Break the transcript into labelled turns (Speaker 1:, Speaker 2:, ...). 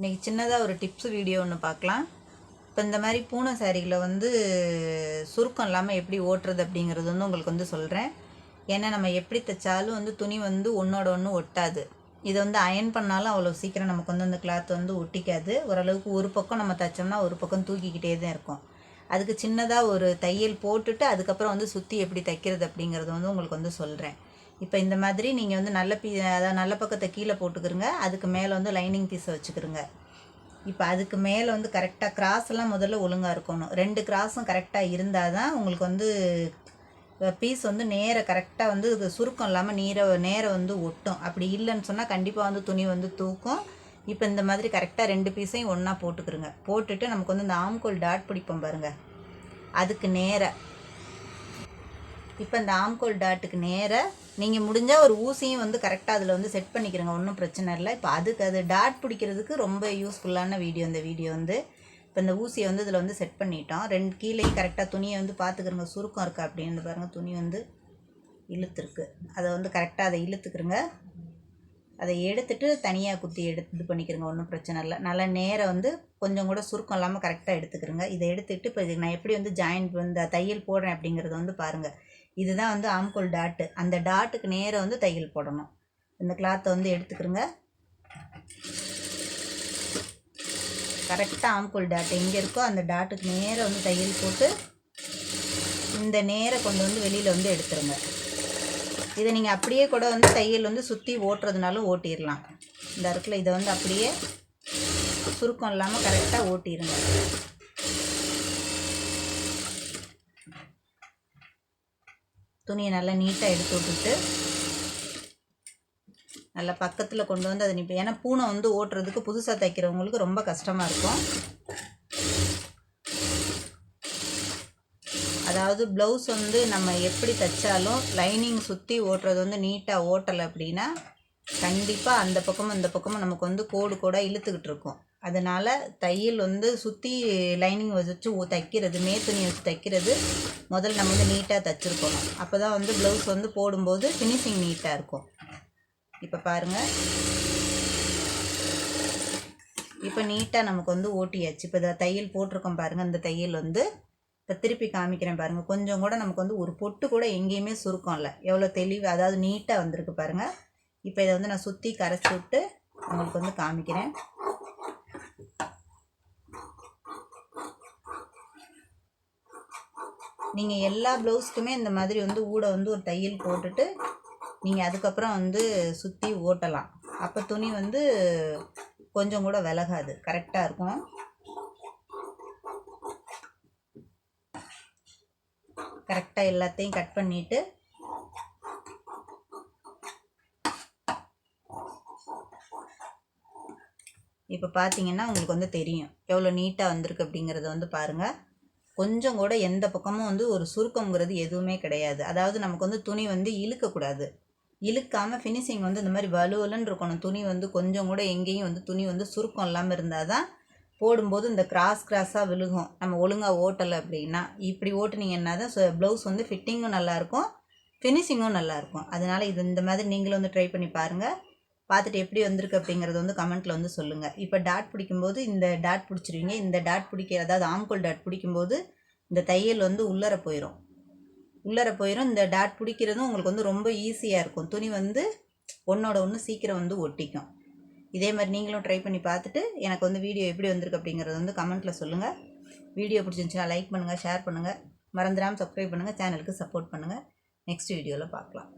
Speaker 1: இன்றைக்கி சின்னதாக ஒரு டிப்ஸ் வீடியோ ஒன்று பார்க்கலாம். இப்போ இந்த மாதிரி பூனை சாரிகளை வந்து சுருக்கம் இல்லாமல் எப்படி ஓட்டுறது அப்படிங்கிறது வந்து உங்களுக்கு வந்து சொல்கிறேன் ஏன்னா நம்ம எப்படி தைச்சாலும் வந்து துணி வந்து ஒன்றோட ஒன்று ஒட்டாது. இதை வந்து அயன் பண்ணாலும் அவ்வளோ சீக்கிரம் நமக்கு வந்து அந்த கிளாத் வந்து ஒட்டிக்காது. ஓரளவுக்கு ஒரு பக்கம் நம்ம தைச்சோம்னா ஒரு பக்கம் தூக்கிக்கிட்டே தான் இருக்கும். அதுக்கு சின்னதாக ஒரு தையல் போட்டுட்டு அதுக்கப்புறம் வந்து சுற்றி எப்படி தைக்கிறது அப்படிங்கிறது வந்து உங்களுக்கு வந்து சொல்கிறேன் இப்போ இந்த மாதிரி நீங்கள் வந்து நல்ல பீ அதாவது நல்ல பக்கத்தை கீழே போட்டுக்கிறங்க அதுக்கு மேலே வந்து லைனிங் பீஸை வச்சுக்கிறங்க இப்போ அதுக்கு மேலே வந்து கரெக்டாக கிராஸ் எல்லாம் முதல்ல ஒழுங்காக இருக்கணும். ரெண்டு கிராஸும் கரெக்டாக இருந்தால் தான் உங்களுக்கு வந்து பீஸ் வந்து நேர கரெக்டாக வந்து சுருக்கம் இல்லாமல் நீரை நேரம் வந்து ஒட்டும். அப்படி இல்லைன்னு சொன்னால் கண்டிப்பாக வந்து துணி வந்து தூக்கும். இப்போ இந்த மாதிரி கரெக்டாக ரெண்டு பீஸையும் ஒன்றா போட்டுக்கிறோங்க போட்டுட்டு நமக்கு வந்து இந்த ஆம்கோல் டாட் பிடிப்போம் பாருங்கள் அதுக்கு நேராக இப்போ இந்த ஆம்கோல் டாட்டுக்கு நேராக நீங்கள் முடிஞ்சால் ஒரு ஊசியும் வந்து கரெக்டாக அதில் வந்து செட் பண்ணிக்கிறங்க ஒன்றும் பிரச்சனை இல்லை. இப்போ அதுக்கு அது டாட் பிடிக்கிறதுக்கு ரொம்ப யூஸ்ஃபுல்லான வீடியோ இந்த வீடியோ வந்து. இப்போ இந்த ஊசியை வந்து இதில் வந்து செட் பண்ணிட்டோம். ரெண்டு கீழே கரெக்டாக துணியை வந்து பார்த்துக்கிறங்க சுருக்கம் இருக்கா அப்படின்னு பாருங்கள் துணி வந்து இழுத்துருக்கு. அதை வந்து கரெக்டாக அதை இழுத்துக்கிறங்க. அதை எடுத்துட்டு தனியாக குத்தி எடுத்து இது பண்ணிக்கிறங்க ஒன்றும் பிரச்சனை இல்லை. நல்லா நேரம் வந்து கொஞ்சம் கூட சுருக்கம் இல்லாமல் கரெக்டாக எடுத்துக்கிறங்க. இதை எடுத்துட்டு இப்போ நான் எப்படி வந்து ஜாயின் இந்த தையல் போடுறேன் அப்படிங்கிறத வந்து பாருங்கள் இதுதான் வந்து ஆம்கோல் டாட்டு அந்த டாட்டுக்கு நேராக வந்து தையல் போடணும். இந்த கிளாத்தை வந்து எடுத்துக்கிறோங்க கரெக்டாக ஆம்கோல் டாட் எங்கே இருக்கோ அந்த டாட்டுக்கு நேராக வந்து தையல் போட்டு இந்த நேரம் கொண்டு வந்து வெளியில் வந்து எடுத்துருங்க. இதை நீங்கள் அப்படியே கூட வந்து தையல் வந்து சுற்றி ஓட்டுறதுனாலும் ஓட்டிடலாம் இந்த இடத்துல இதை வந்து அப்படியே சுருக்கம் இல்லாமல் கரெக்டாக ஓட்டிடுங்க துணியை நல்லா நீட்டாக எடுத்து விட்டுட்டு நல்லா பக்கத்தில் கொண்டு வந்து அதை நிற்பேன் ஏன்னா பூனை வந்து ஓட்டுறதுக்கு புதுசாக தைக்கிறவங்களுக்கு ரொம்ப கஷ்டமாக இருக்கும். அதாவது ப்ளவுஸ் வந்து நம்ம எப்படி தைச்சாலும் லைனிங் சுற்றி ஓட்டுறது வந்து நீட்டாக ஓட்டலை அப்படின்னா கண்டிப்பாக அந்த பக்கமும் இந்த பக்கமும் நமக்கு வந்து கோடு கோடாக இழுத்துக்கிட்டு இருக்கும். அதனால் தையல் வந்து சுற்றி லைனிங் வச்சு தைக்கிறது மேத்துணி வச்சு தைக்கிறது முதல்ல நம்ம வந்து நீட்டாக தைச்சிருக்கணும். அப்போ தான் வந்து ப்ளவுஸ் வந்து போடும்போது ஃபினிஷிங் நீட்டாக இருக்கும். இப்போ பாருங்கள் இப்போ நீட்டாக நமக்கு வந்து ஓட்டியாச்சு. இப்போ இதை தையல் போட்டிருக்கோம் பாருங்கள் இந்த தையல் வந்து இப்போ திருப்பி காமிக்கிறேன் பாருங்கள் கொஞ்சம் கூட நமக்கு வந்து ஒரு பொட்டு கூட எங்கேயுமே சுருக்கம் இல்லை எவ்வளோ தெளிவு அதாவது நீட்டாக வந்திருக்கு பாருங்கள் இப்போ இதை வந்து நான் சுற்றி கரைச்சி விட்டு உங்களுக்கு வந்து காமிக்கிறேன். நீங்கள் எல்லா ப்ளவுஸ்க்குமே இந்த மாதிரி வந்து ஊட வந்து ஒரு தையல் போட்டுட்டு நீங்கள் அதுக்கப்புறம் வந்து சுற்றி ஓட்டலாம். அப்போ துணி வந்து கொஞ்சம் கூட விலகாது. கரெக்டாக இருக்கும். கரெக்டாக எல்லாத்தையும் கட் பண்ணிவிட்டு இப்போ பார்த்தீங்கன்னா உங்களுக்கு வந்து தெரியும். எவ்வளோ நீட்டாக வந்திருக்கு அப்படிங்கிறத வந்து பாருங்கள் கொஞ்சம் கூட எந்த பக்கமும் வந்து ஒரு சுருக்கங்கிறது எதுவுமே கிடையாது. அதாவது நமக்கு வந்து துணி வந்து இழுக்கக்கூடாது. இழுக்காமல் ஃபினிஷிங் வந்து இந்த மாதிரி வலுவலுன்னு இருக்கணும். துணி வந்து கொஞ்சம் கூட எங்கேயும் வந்து துணி வந்து சுருக்கம் இல்லாமல் இருந்தால் தான் போடும்போது இந்த கிராஸ் கிராஸாக விழுகும். நம்ம ஒழுங்காக ஓட்டலை அப்படின்னா. இப்படி ஓட்டுனீங்கன்னா தான் ப்ளவுஸ் வந்து ஃபிட்டிங்கும் நல்லாயிருக்கும் ஃபினிஷிங்கும் நல்லாயிருக்கும் அதனால் இது இந்த மாதிரி நீங்களும் வந்து ட்ரை பண்ணி பாருங்கள் பார்த்துட்டு எப்படி வந்திருக்கு அப்படிங்கிறது வந்து கமெண்ட்டில் வந்து சொல்லுங்கள் இப்போ டாட் பிடிக்கும்போது இந்த டாட் பிடிச்சிருவீங்க. இந்த டாட் பிடிக்க அதாவது ஆம்கோல் டாட் பிடிக்கும்போது இந்த தையல் வந்து உள்ளர போயிடும் உள்ளர போயிடும் இந்த டாட் பிடிக்கிறதும் உங்களுக்கு வந்து ரொம்ப ஈஸியாக இருக்கும். துணி வந்து ஒன்றோட ஒன்று சீக்கிரம் வந்து ஒட்டிக்கும். இதே மாதிரி நீங்களும் ட்ரை பண்ணி பார்த்துட்டு எனக்கு வந்து வீடியோ எப்படி வந்திருக்கு அப்படிங்கிறது வந்து கமெண்ட்டில் சொல்லுங்கள் வீடியோ பிடிச்சிருந்துச்சுன்னா லைக் பண்ணுங்கள் ஷேர் பண்ணுங்கள் மறந்துடாமல் சப்ஸ்கிரைப் பண்ணுங்கள் சேனலுக்கு சப்போர்ட் பண்ணுங்கள் நெக்ஸ்ட் வீடியோவில் பார்க்கலாம்.